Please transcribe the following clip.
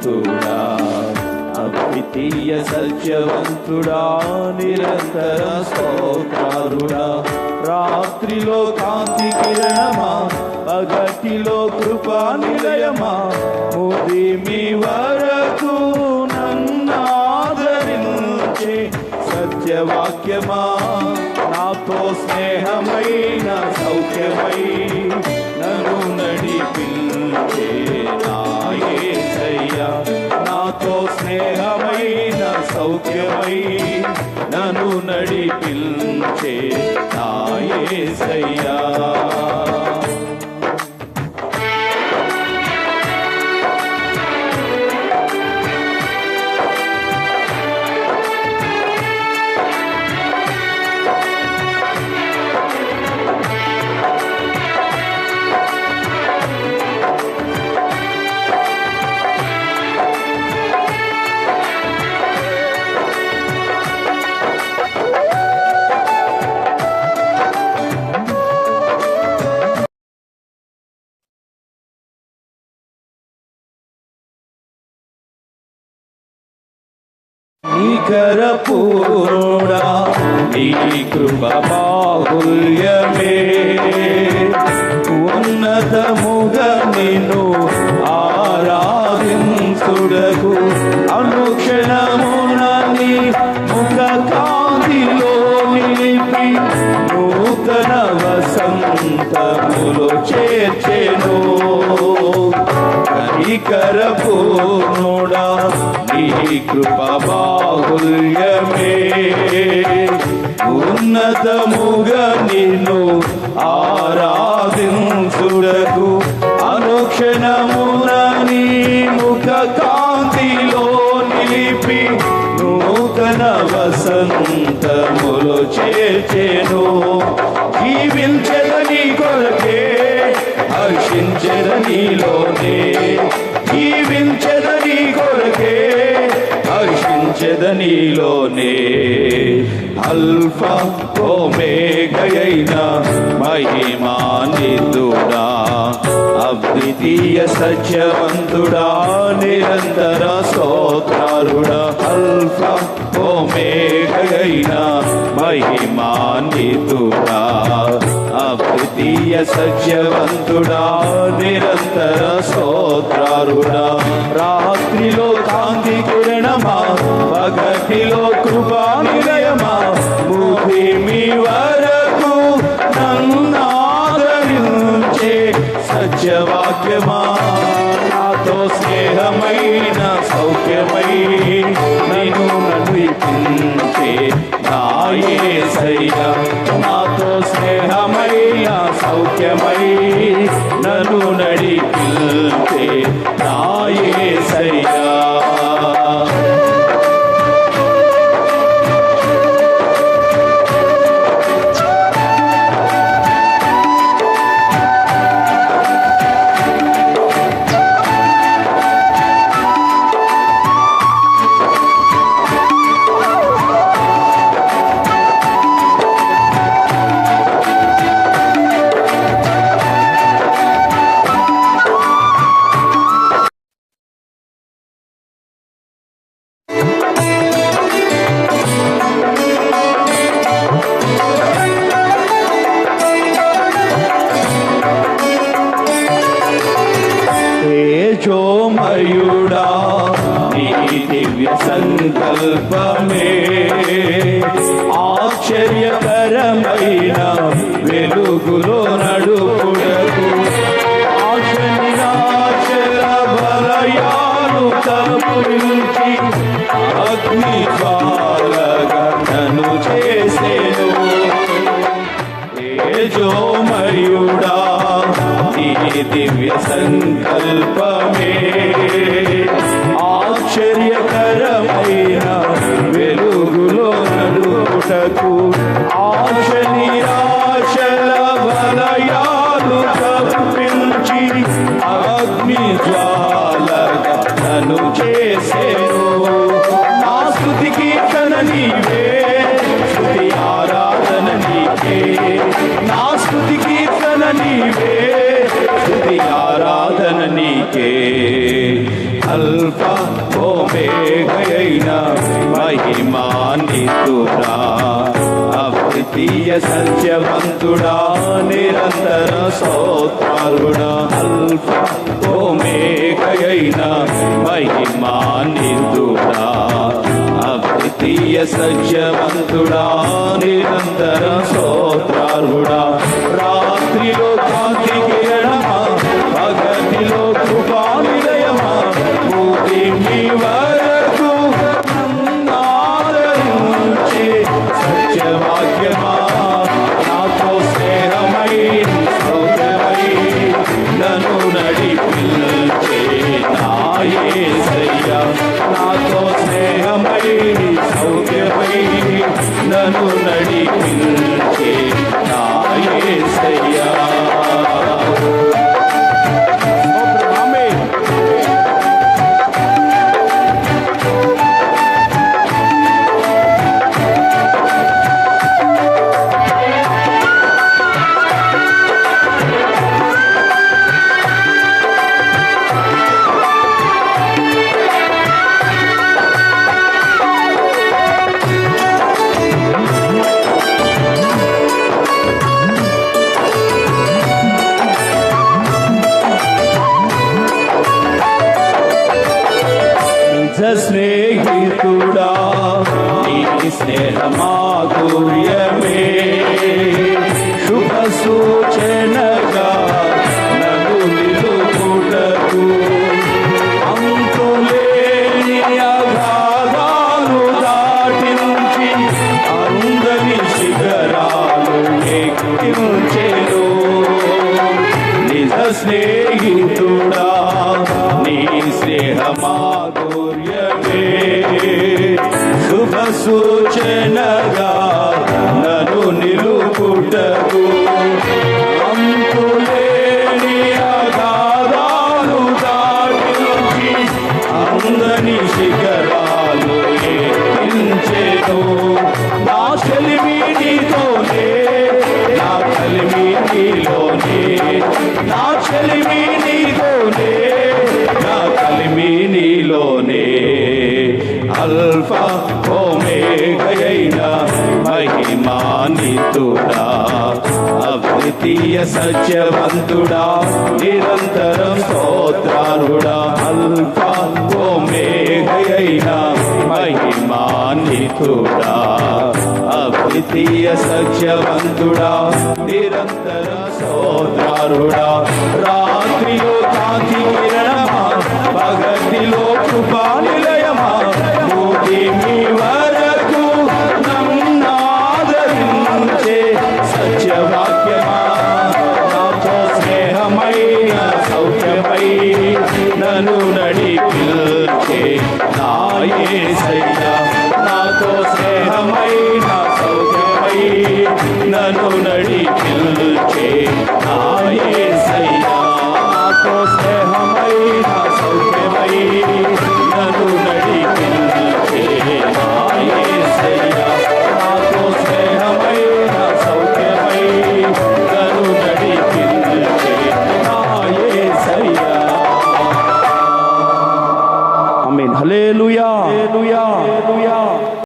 సత్యవంతుడా అద్వితీయ సత్యవంతుడా నిరంతర స్తోత్రారుడా రాత్రిలో కాంతి కిరణమా పగటిలో కృపా నిలయమా ఉదిమి వరకు నన్నాదరించే సత్యవాక్యమా. నాతో స్నేహమైన సౌఖ్యమై నన్ను నడిపించే నాతో స్నేహమైన సౌఖ్యమై నీకర పూర్ణుడా నీ కృప బాహుల్యమే. ఉన్నతముగా నిన్ను ఆరాధించుడకు అనుక్షణమున నీ ముఖ కాంతిలో నిలిపి నూతన వసంతములో చేర్చెను. కనికర పూర్ణుడా నీ కృప బాహుల్యమే. ఉన్నతముగా నిన్ను ఆరాధించుడకు అనుక్షణమున నీ ముఖ కాంతిలో నిలిపి నూతన వసంతములో చేర్చెను. జీవించదని కొరకే హర్షించదనిలోనే హర్షించదనిలోనే అల్ఫా ఓమేగయైన మహిమానితుడా అద్వితీయ సత్యవంతుడా నిరంతర స్తోత్రారుడా అల్ఫా ఓమేగయైన మహిమానితుడా అద్వితీయ సత్యవంతుడా నిరంతర సోత్రారుడా రాత్రిలో కాంతి వెలుగులో నడుపుడకు. ఆశ నిరాశల బలయాలు అగ్ని జ్వాలగా నన్ను చేసేను. ఏజో మయుడా దివ్య సంకల్పమే. నీవే స్థుతి ఆరాధన నీకే అల్ప ఓమేఘయైన మహిమాన్వితుడా అద్వితీయ సత్యవంతుడా నిరంతర సోత్రుడా అల్ప ఓమేఘయైన మహిమాన్వితుడా అద్వితీయ సత్యవంతుడా నిరంతర సోత్రుడా నాయసయ్య నాతో స్నేహమై సౌఖ్యమై నన్ను నడిపించే. మాధుర్యమే శుభ సూచనగా నా చెలిమి నా కలిమి నీలోనే అల్ఫా ఓమేఘయైన మహిమానితుడా అద్వితీయ సత్యవంతుడా నిరంతరం స్తోత్రారుడా అల్ఫా ఓమేఘయైన మహిమానితుడా అద్వితీయ సత్యవంతుడా నిరంతర స్తోత్రారుడా రా